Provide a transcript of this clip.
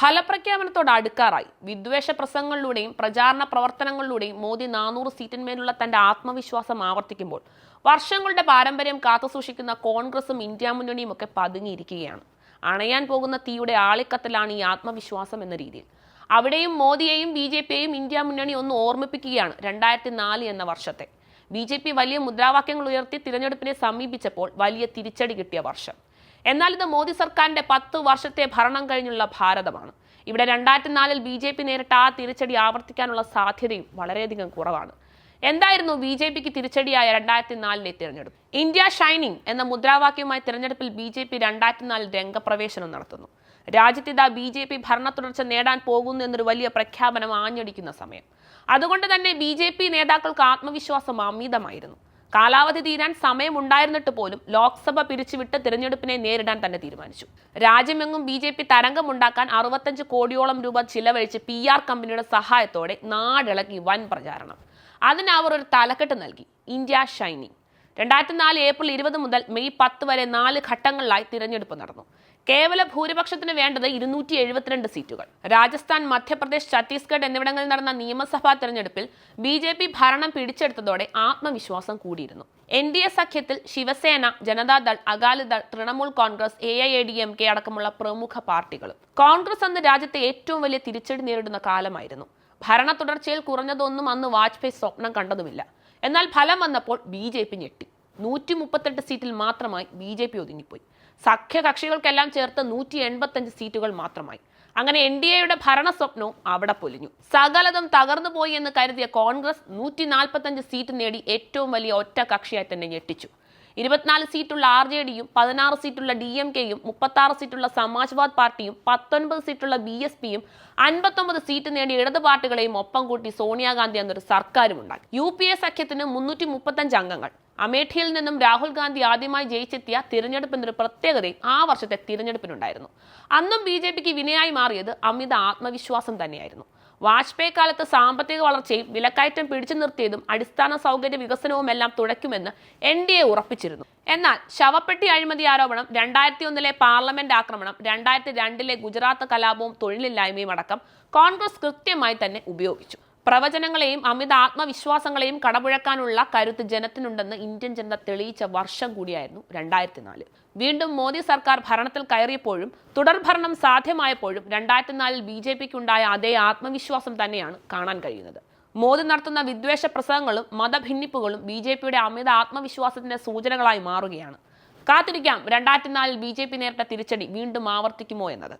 ഫലപ്രഖ്യാപനത്തോട് അടുക്കാറായി. വിദ്വേഷ പ്രസംഗങ്ങളിലൂടെയും പ്രചാരണ പ്രവർത്തനങ്ങളിലൂടെയും മോദി നാനൂറ് സീറ്റിന്മേലുള്ള തന്റെ ആത്മവിശ്വാസം ആവർത്തിക്കുമ്പോൾ വർഷങ്ങളുടെ പാരമ്പര്യം കാത്തുസൂക്ഷിക്കുന്ന കോൺഗ്രസും ഇന്ത്യ മുന്നണിയും ഒക്കെ പതുങ്ങിയിരിക്കുകയാണ്. അണയാൻ പോകുന്ന തീയുടെ ആളിക്കത്തലാണ് ഈ ആത്മവിശ്വാസം എന്ന രീതിയിൽ. അവിടെയും മോദിയെയും ബി ജെ പിയെയും ഇന്ത്യ മുന്നണി ഒന്ന് ഓർമ്മിപ്പിക്കുകയാണ് രണ്ടായിരത്തി നാല് എന്ന വർഷത്തെ. ബി ജെ പി വലിയ മുദ്രാവാക്യങ്ങൾ ഉയർത്തി തിരഞ്ഞെടുപ്പിനെ സമീപിച്ചപ്പോൾ വലിയ തിരിച്ചടി കിട്ടിയ വർഷം. എന്നാൽ ഇത് മോദി സർക്കാരിന്റെ പത്ത് വർഷത്തെ ഭരണം കഴിഞ്ഞുള്ള ഭാരതമാണ്. ഇവിടെ രണ്ടായിരത്തി നാലിൽ ബി ജെ പി നേരിട്ട ആ തിരിച്ചടി ആവർത്തിക്കാനുള്ള സാധ്യതയും വളരെയധികം കുറവാണ്. എന്തായിരുന്നു ബി ജെ പിക്ക് തിരിച്ചടിയായ രണ്ടായിരത്തി നാലിലെ തിരഞ്ഞെടുപ്പ്? ഇന്ത്യ ഷൈനിങ് എന്ന മുദ്രാവാക്യവുമായി തിരഞ്ഞെടുപ്പിൽ ബി ജെ പി രണ്ടായിരത്തി നാലിൽ രംഗപ്രവേശനം നടത്തുന്നു. രാജ്യത്തിത ബി ജെ പി ഭരണ തുടർച്ച നേടാൻ പോകുന്നു എന്നൊരു വലിയ പ്രഖ്യാപനം ആഞ്ഞടിക്കുന്ന സമയം. അതുകൊണ്ട് തന്നെ ബി ജെ പി നേതാക്കൾക്ക് ആത്മവിശ്വാസം അമിതമായിരുന്നു. കാലാവധി തീരാൻ സമയമുണ്ടായിരുന്നിട്ട് പോലും ലോക്സഭ പിരിച്ചുവിട്ട് തിരഞ്ഞെടുപ്പിനെ നേരിടാൻ തന്നെ തീരുമാനിച്ചു. രാജ്യമെങ്ങും ബി ജെ പി തരംഗമുണ്ടാക്കാൻ അറുപത്തഞ്ച് കോടിയോളം രൂപ ചിലവഴിച്ച് പി ആർ കമ്പനിയുടെ സഹായത്തോടെ നാടിളക്കി വൻ പ്രചാരണം. അതിന് അവർ ഒരു തലക്കെട്ട് നൽകി. India shining. രണ്ടായിരത്തി നാല് ഏപ്രിൽ ഇരുപത് മുതൽ മെയ് പത്ത് വരെ നാല് ഘട്ടങ്ങളിലായി തിരഞ്ഞെടുപ്പ് നടന്നു. കേവല ഭൂരിപക്ഷത്തിന് വേണ്ടത് ഇരുന്നൂറ്റി എഴുപത്തിരണ്ട് സീറ്റുകൾ. രാജസ്ഥാൻ മധ്യപ്രദേശ് ഛത്തീസ്ഗഡ് എന്നിവിടങ്ങളിൽ നടന്ന നിയമസഭാ തെരഞ്ഞെടുപ്പിൽ ബി ജെ പി ഭരണം പിടിച്ചെടുത്തതോടെ ആത്മവിശ്വാസം കൂടിയിരുന്നു. N D A സഖ്യത്തിൽ Shiv Sena Janata Dal Akali Dal Trinamool Congress A I A D M K അടക്കമുള്ള പ്രമുഖ പാർട്ടികളും. കോൺഗ്രസ് അന്ന് രാജ്യത്തെ ഏറ്റവും വലിയ തിരിച്ചടി നേരിടുന്ന കാലമായിരുന്നു. ഭരണ തുടർച്ചയിൽ കുറഞ്ഞതൊന്നും അന്ന് വാജ്പേയി സ്വപ്നം കണ്ടതുമില്ല. എന്നാൽ ഫലം വന്നപ്പോൾ ബി ജെ പി ഞെട്ടി. നൂറ്റി മുപ്പത്തെട്ട് സീറ്റിൽ മാത്രമായി ബി ജെ പി ഒതുങ്ങിപ്പോയി. സഖ്യകക്ഷികൾക്കെല്ലാം ചേർത്ത് നൂറ്റി എൺപത്തഞ്ച് സീറ്റുകൾ മാത്രമായി. അങ്ങനെ എൻ ഡി എയുടെ ഭരണ സ്വപ്നവും അവിടെ പൊലിഞ്ഞു. സകലതും തകർന്നു പോയി എന്ന് കരുതിയ കോൺഗ്രസ് നൂറ്റി നാൽപ്പത്തഞ്ച് സീറ്റ് നേടി ഏറ്റവും വലിയ ഒറ്റ കക്ഷിയായി തന്നെ ഞെട്ടിച്ചു. ഇരുപത്തിനാല് സീറ്റുള്ള ആർ ജെ ഡിയും പതിനാറ് സീറ്റുള്ള ഡി എം കെയും മുപ്പത്തി സീറ്റുള്ള സമാജ്വാദ് പാർട്ടിയും പത്തൊൻപത് സീറ്റുള്ള ബി എസ് പിയും അൻപത്തൊമ്പത് സീറ്റ് നേടിയ ഇടത് പാർട്ടികളെയും ഒപ്പം കൂട്ടി സോണിയാഗാന്ധി എന്നൊരു സർക്കാരും ഉണ്ടാക്കി യു പി എ സഖ്യത്തിന് മുന്നൂറ്റി മുപ്പത്തഞ്ച് അംഗങ്ങൾ. അമേഠിയിൽ നിന്നും രാഹുൽ ഗാന്ധി ആദ്യമായി ജയിച്ചെത്തിയ തിരഞ്ഞെടുപ്പ് എന്നൊരു പ്രത്യേകതയും ആ വർഷത്തെ തിരഞ്ഞെടുപ്പിനുണ്ടായിരുന്നു. അന്നും ബി ജെ പിക്ക് വിനയായി മാറിയത് അമിത ആത്മവിശ്വാസം തന്നെയായിരുന്നു. വാജ്പേയി കാലത്ത് സാമ്പത്തിക വളർച്ചയും വിലക്കയറ്റം പിടിച്ചു നിർത്തിയതും അടിസ്ഥാന സൗകര്യ വികസനവും എല്ലാം തുടയ്ക്കുമെന്ന് എൻ ഡി എ ഉറപ്പിച്ചിരുന്നു. എന്നാൽ ശവപ്പെട്ടി അഴിമതി ആരോപണം രണ്ടായിരത്തി ഒന്നിലെ പാർലമെന്റ് ആക്രമണം രണ്ടായിരത്തി രണ്ടിലെ ഗുജറാത്ത് കലാപവും തൊഴിലില്ലായ്മയും അടക്കം കോൺഗ്രസ് കൃത്യമായി തന്നെ ഉപയോഗിച്ചു. പ്രവചനങ്ങളെയും അമിത ആത്മവിശ്വാസങ്ങളെയും കടപുഴക്കാനുള്ള കരുത്ത് ജനത്തിനുണ്ടെന്ന് ഇന്ത്യൻ ജനത തെളിയിച്ച വർഷം കൂടിയായിരുന്നു രണ്ടായിരത്തി നാല് വീണ്ടും മോദി സർക്കാർ ഭരണത്തിൽ കയറിയപ്പോഴും തുടർഭരണം സാധ്യമായപ്പോഴും രണ്ടായിരത്തി നാലിൽ ബി ജെ പിക്കുണ്ടായ അതേ ആത്മവിശ്വാസം തന്നെയാണ് കാണാൻ കഴിയുന്നത്. മോദി നടത്തുന്ന വിദ്വേഷ പ്രസംഗങ്ങളും മതഭിന്നിപ്പുകളും ബി ജെ പിയുടെ അമിത ആത്മവിശ്വാസത്തിന്റെ സൂചനകളായി മാറുകയാണ്. കാത്തിരിക്കാം രണ്ടായിരത്തി നാലിൽ ബി ജെ പി നേരിട്ട തിരിച്ചടി വീണ്ടും ആവർത്തിക്കുമോ എന്നത്.